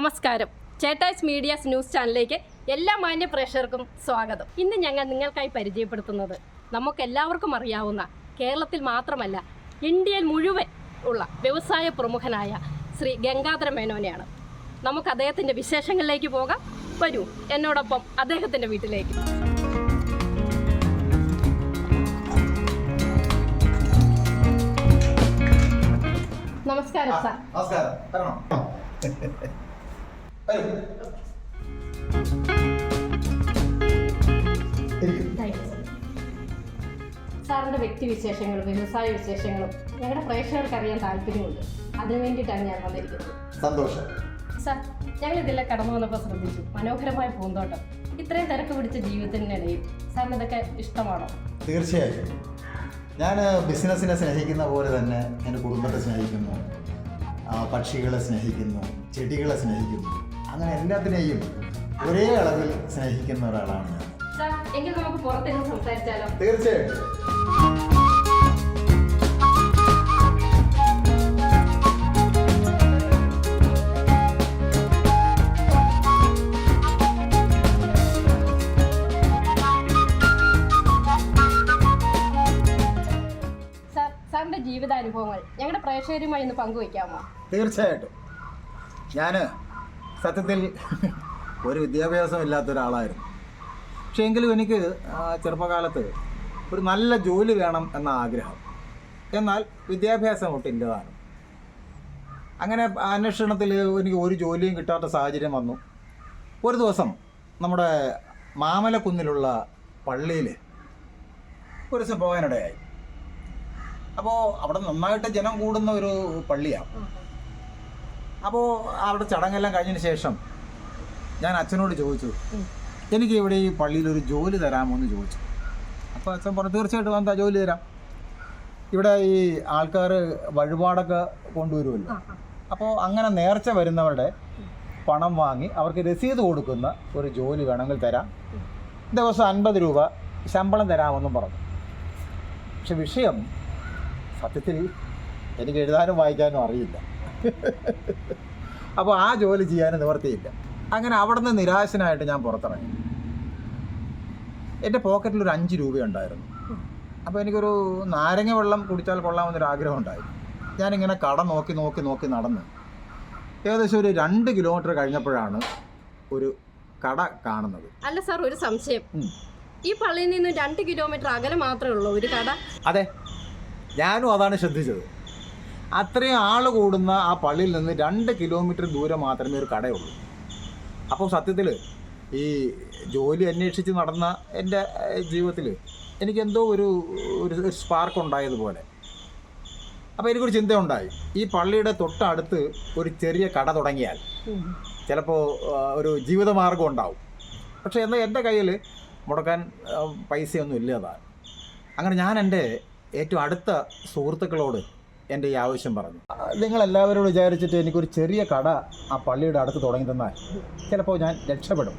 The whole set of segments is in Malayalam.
നമസ്കാരം. ചേട്ടായ്സ് മീഡിയാസ് ന്യൂസ് ചാനലിലേക്ക് എല്ലാ മാന്യ പ്രേക്ഷകർക്കും സ്വാഗതം. ഇന്ന് ഞങ്ങൾ നിങ്ങൾക്കായി പരിചയപ്പെടുത്തുന്നത് നമുക്കെല്ലാവർക്കും അറിയാവുന്ന കേരളത്തിൽ മാത്രമല്ല ഇന്ത്യയിൽ മുഴുവൻ ഉള്ള വ്യവസായ പ്രമുഖനായ ശ്രീ ഗംഗാധര മേനോനെയാണ്. നമുക്ക് അദ്ദേഹത്തിന്റെ വിശേഷങ്ങളിലേക്ക് പോകാം. വരൂ എന്നോടൊപ്പം അദ്ദേഹത്തിന്റെ വീട്ടിലേക്ക്. നമസ്കാരം സാർ. നമസ്കാരം. വരൂ വ്യക്തി സാറിന്റെ വ്യക്തിവിശേഷങ്ങളും വ്യവസായ വിശേഷങ്ങളും ഞങ്ങളുടെ പ്രേക്ഷകർക്ക് അറിയാൻ താല്പര്യമുണ്ട്. അതിനു വേണ്ടിയിട്ടാണ് ഞാൻ വന്നിരിക്കുന്നത്. സന്തോഷം. സാർ ഞങ്ങൾ ഇതിലെ കടന്നു വന്നപ്പോൾ ശ്രദ്ധിച്ചു. മനോഹരമായ പൂന്തോട്ടം. ഇത്രയും തിരക്ക് പിടിച്ച ജീവിതത്തിനിടയിൽ സാറിന് ഇതൊക്കെ ഇഷ്ടമാണോ? തീർച്ചയായും. ഞാൻ ബിസിനസ്സിനെ സ്നേഹിക്കുന്ന പോലെ തന്നെ എന്റെ കുടുംബത്തെ സ്നേഹിക്കുന്നു. പക്ഷികളെ സ്നേഹിക്കുന്നു. ചെടികളെ സ്നേഹിക്കുന്നു. അങ്ങനെ എല്ലാത്തിനെയും ഒരേ അളവിൽ സ്നേഹിക്കുന്ന ഒരാളാണ് ഞാൻ. എങ്കിൽ നമുക്ക് സംസാരിച്ചാലോ? സാറിന്റെ ജീവിതാനുഭവങ്ങൾ ഞങ്ങളുടെ പ്രേക്ഷകരുമായി ഒന്ന് പങ്കുവയ്ക്കാമോ? തീർച്ചയായിട്ടും. ഞാൻ സത്യത്തിൽ ഒരു വിദ്യാഭ്യാസം ഇല്ലാത്ത ഒരാളായിരുന്നു. പക്ഷേ എങ്കിലും എനിക്ക് ചെറുപ്പകാലത്ത് ഒരു നല്ല ജോലി വേണം എന്ന ആഗ്രഹം. എന്നാൽ വിദ്യാഭ്യാസം ഒട്ടില്ലതാണ് അങ്ങനെ അന്വേഷണത്തിൽ എനിക്ക് ഒരു ജോലിയും കിട്ടാത്ത സാഹചര്യം വന്നു. ഒരു ദിവസം നമ്മുടെ മാമലക്കുന്നിലുള്ള പള്ളിയിൽ ഒരു ദിവസം പോകാനിടയായി. അപ്പോൾ അവിടെ നന്നായിട്ട് ജനം കൂടുന്ന ഒരു പള്ളിയാണ്. അപ്പോൾ അവിടെ ചടങ്ങെല്ലാം കഴിഞ്ഞതിന് ശേഷം ഞാൻ അച്ഛനോട് ചോദിച്ചു എനിക്ക് ഇവിടെ ഈ പള്ളിയിൽ ഒരു ജോലി തരാമോ എന്ന് ചോദിച്ചു. അപ്പോൾ അച്ഛൻ പറഞ്ഞു തീർച്ചയായിട്ടും എന്താ ജോലി തരാം. ഇവിടെ ഈ ആൾക്കാർ വഴിപാടൊക്കെ കൊണ്ടുവരുമല്ലോ. അപ്പോൾ അങ്ങനെ നേർച്ച വരുന്നവരുടെ പണം വാങ്ങി അവർക്ക് രസീത് കൊടുക്കുന്ന ഒരു ജോലി വേണമെങ്കിൽ തരാം. ദിവസം അൻപത് രൂപ ശമ്പളം തരാമെന്നും പറഞ്ഞു. പക്ഷെ വിഷയം സത്യത്തിൽ എനിക്ക് എഴുതാനും വായിക്കാനും അറിയില്ല. അപ്പോൾ ആ ജോലി ചെയ്യാൻ നിവർത്തിയില്ല. അങ്ങനെ അവിടെ നിന്ന് നിരാശനായിട്ട് ഞാൻ പുറത്തിറങ്ങി. എന്റെ പോക്കറ്റിൽ ഒരു അഞ്ച് രൂപയുണ്ടായിരുന്നു അപ്പോൾ എനിക്കൊരു നാരങ്ങ വെള്ളം കുടിച്ചാൽ കൊള്ളാമെന്നൊരു ആഗ്രഹം ഉണ്ടായി. ഞാനിങ്ങനെ കട നോക്കി നോക്കി നോക്കി നടന്ന് ഏകദേശം ഒരു രണ്ട് കിലോമീറ്റർ കഴിഞ്ഞപ്പോഴാണ് ഒരു കട കാണുന്നത്. അല്ല സാർ ഒരു സംശയം. ഈ പള്ളിയിൽ നിന്ന് രണ്ട് കിലോമീറ്റർ അകലെ മാത്രമേ ഉള്ളൂ ഒരു കട? അതെ. ഞാനും അതാണ് ശ്രദ്ധിച്ചത്. അത്രയും ആൾ കൂടുന്ന ആ പള്ളിയിൽ നിന്ന് രണ്ട് കിലോമീറ്റർ ദൂരം മാത്രമേ ഒരു കടയുള്ളൂ. അപ്പോൾ സത്യത്തിൽ ഈ ജോലി അന്വേഷിച്ച് നടന്ന എന്റെ ജീവിതത്തിൽ എനിക്കെന്തോ ഒരു ഒരു സ്പാർക്ക് ഉണ്ടായതുപോലെ. അപ്പോൾ എനിക്കൊരു ചിന്തയുണ്ടായി. ഈ പള്ളിയുടെ തൊട്ടടുത്ത് ഒരു ചെറിയ കട തുടങ്ങിയാൽ ചിലപ്പോൾ ഒരു ജീവിതമാർഗം ഉണ്ടാവും. പക്ഷേ എന്നാൽ എന്റെ കയ്യിൽ മുടക്കാൻ പൈസയൊന്നും ഇല്ലാതാണ് അങ്ങനെ ഞാൻ എന്റെ ഏറ്റവും അടുത്ത സുഹൃത്തുക്കളോട് എന്റെ ഈ ആവശ്യം പറഞ്ഞു. നിങ്ങൾ എല്ലാവരോടും വിചാരിച്ചിട്ട് എനിക്കൊരു ചെറിയ കട ആ പള്ളിയുടെ അടുത്ത് തുടങ്ങി തന്നാൽ ചിലപ്പോൾ ഞാൻ രക്ഷപ്പെടും.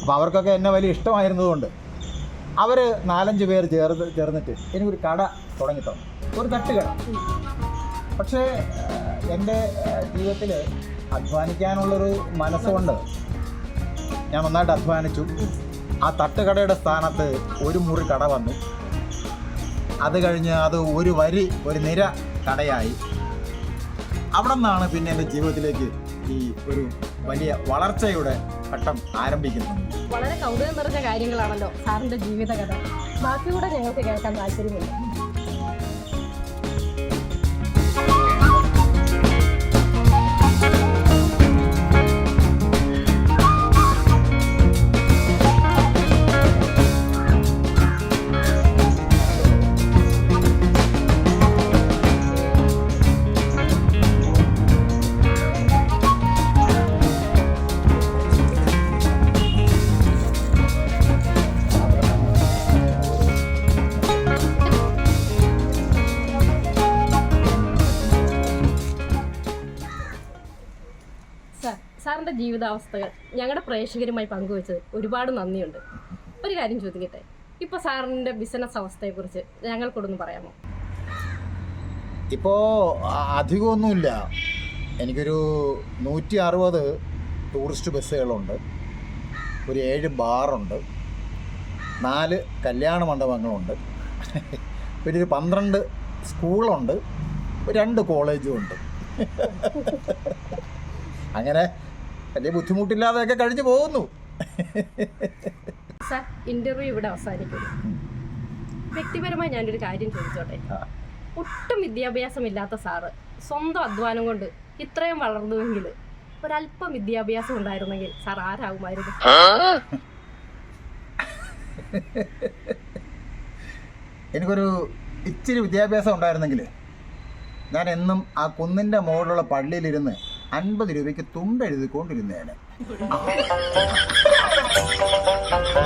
അപ്പോൾ അവർക്കൊക്കെ എന്നെ വലിയ ഇഷ്ടമായിരുന്നതുകൊണ്ട് അവർ നാലഞ്ച് പേർ ചേർന്ന് ചേർന്നിട്ട് എനിക്കൊരു കട തുടങ്ങി തന്നു ഒരു തട്ടുകട. പക്ഷേ എന്റെ ജീവിതത്തിൽ അധ്വാനിക്കാനുള്ളൊരു മനസ്സുകൊണ്ട് ഞാൻ നന്നായിട്ട് അധ്വാനിച്ചു. ആ തട്ടുകടയുടെ സ്ഥാനത്ത് ഒരു മുറി കട വന്നു. അത് കഴിഞ്ഞ് അത് ഒരു വരി ഒരു നിര കടയായി. അവിടെ നിന്നാണ് പിന്നെ എന്റെ ജീവിതത്തിലേക്ക് ഈ ഒരു വലിയ വളർച്ചയുടെ ഘട്ടം ആരംഭിക്കുന്നത്. വളരെ കൗതുകം നിറഞ്ഞ കാര്യങ്ങളാണല്ലോ സാറിന്റെ ജീവിതകഥ. ബാക്കിയൂടെ ഞങ്ങൾക്ക് കേൾക്കാൻ താല്പര്യമില്ല. ജീവിതാവസ്ഥകൾ ഞങ്ങളുടെ പ്രേക്ഷകരുമായി പങ്കുവച്ചത് ഒരുപാട് നന്ദിയുണ്ട്. ഒരു കാര്യം ചോദിക്കട്ടെ? ഇപ്പൊ സാറിന്റെ ബിസിനസ് അവസ്ഥയെക്കുറിച്ച് ഞങ്ങൾക്കൊന്ന് പറയാമോ? ഇപ്പോൾ അധികമൊന്നുമില്ല. എനിക്കൊരു നൂറ്റി അറുപത് ടൂറിസ്റ്റ് ബസ്സുകളുണ്ട് ഒരു ഏഴ് ബാറുണ്ട്. നാല് കല്യാണ മണ്ഡപങ്ങളുണ്ട്. പിന്നെ ഒരു പന്ത്രണ്ട് സ്കൂളുണ്ട്. രണ്ട് കോളേജും ഉണ്ട്. അങ്ങനെ വലിയ ബുദ്ധിമുട്ടില്ലാതെയൊക്കെ കഴിഞ്ഞു പോകുന്നു. സാർ ഇന്റർവ്യൂ ഇവിടെ അവസാനിക്കുന്നു. വ്യക്തിപരമായി ഞാനൊരു കാര്യം ചോദിച്ചോട്ടെ. ഒട്ടും വിദ്യാഭ്യാസമില്ലാത്ത സാറ് സ്വന്തം അധ്വാനം കൊണ്ട് ഇത്രയും വളർന്നുവെങ്കിൽ ഒരല്പം വിദ്യാഭ്യാസം ഉണ്ടായിരുന്നെങ്കിൽ സാർ ആരാകുമായിരുന്നു? എനിക്കൊരു ഇച്ചിരി വിദ്യാഭ്യാസം ഉണ്ടായിരുന്നെങ്കിൽ ഞാൻ എന്നും ആ കുന്നിന്റെ മുകളിലുള്ള പള്ളിയിലിരുന്ന് അൻപത് രൂപയ്ക്ക് തുണ്ടെഴുതിക്കൊണ്ടിരുന്നേനെ